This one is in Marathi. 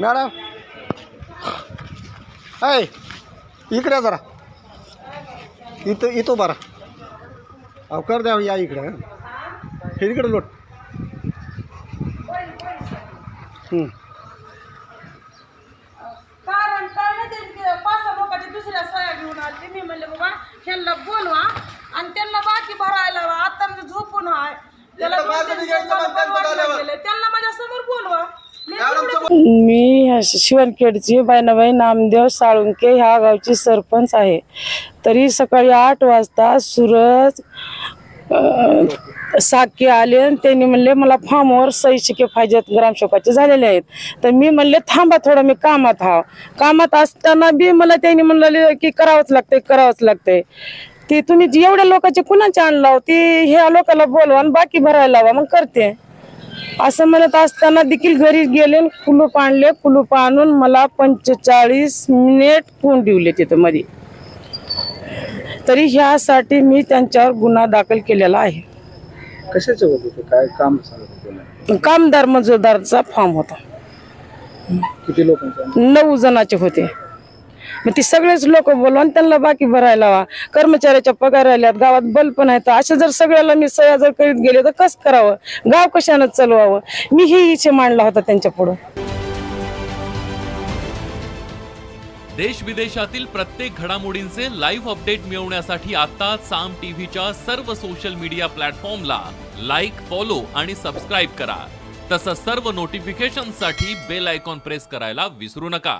मॅडम ऐ इकडे जरा इथं इथं बरा अवकार द्या या इकडे हं. इकडे लोट. कारण कळलं ते की पाच सहा लोकांच्या दुसऱ्या सह्या घेऊन आले मी म्हणले बाबा ह्यांना बोलवा आणि त्यांना बाकी भरायला. आता झोपून आहे त्याला. त्यांना माझ्यासमोर बोलवा मी तेवढं शिवणखेडची बायनाबाई नामदेव साळुंके ह्या गावची सरपंच आहे. तरी सकाळी आठ वाजता सूरज साके आले आणि त्यांनी म्हणले मला फार्मवर सही शिके पाहिजेत ग्रामसेवकाचे झालेले आहेत. तर मी म्हणले थांबा थोडं मी कामात हा कामात असताना बी मला त्यांनी म्हणलं की करावंच लागतंय करावंच लागतंय. ते तुम्ही एवढ्या लोकांचे कुणाचे आणला ती ह्या लोकांना बोलवा आणि बाकी भरायला लावा मग करते. असं म्हणत असताना देखील घरी गेले कुलूप आणले कुलूप आणून मला पंचेचाळीस मिनिट कोंडिवले तिथं मध्ये. तरी ह्यासाठी मी त्यांच्यावर गुन्हा दाखल केलेला आहे. कशाचं होतं काय काम सांगत होते कामदार मजुरदारचा फॉर्म होता. किती लोकांचं? नऊ जणाचे होते. मग ती सगळेच लोक बोलवून त्यांना बाकी भरायला हवा कर्मचाऱ्याच्या पगार राहिल्यात गावात बल पण आहेत. अशा जर सगळ्याला मी सह्या जर करीत गेले तर कसं करावं? गाव कशानं चालवावं? मी ही इच्छा मांडला होता त्यांच्या पुढं. देश विदेशातील प्रत्येक घडामोडींचे लाईव्ह अपडेट मिळवण्यासाठी आता साम टीव्हीच्या सर्व सोशल मीडिया प्लॅटफॉर्मला लाईक फॉलो आणि सबस्क्राईब करा. तसंच सर्व नोटिफिकेशनसाठी बेल आयकॉन प्रेस करायला विसरू नका.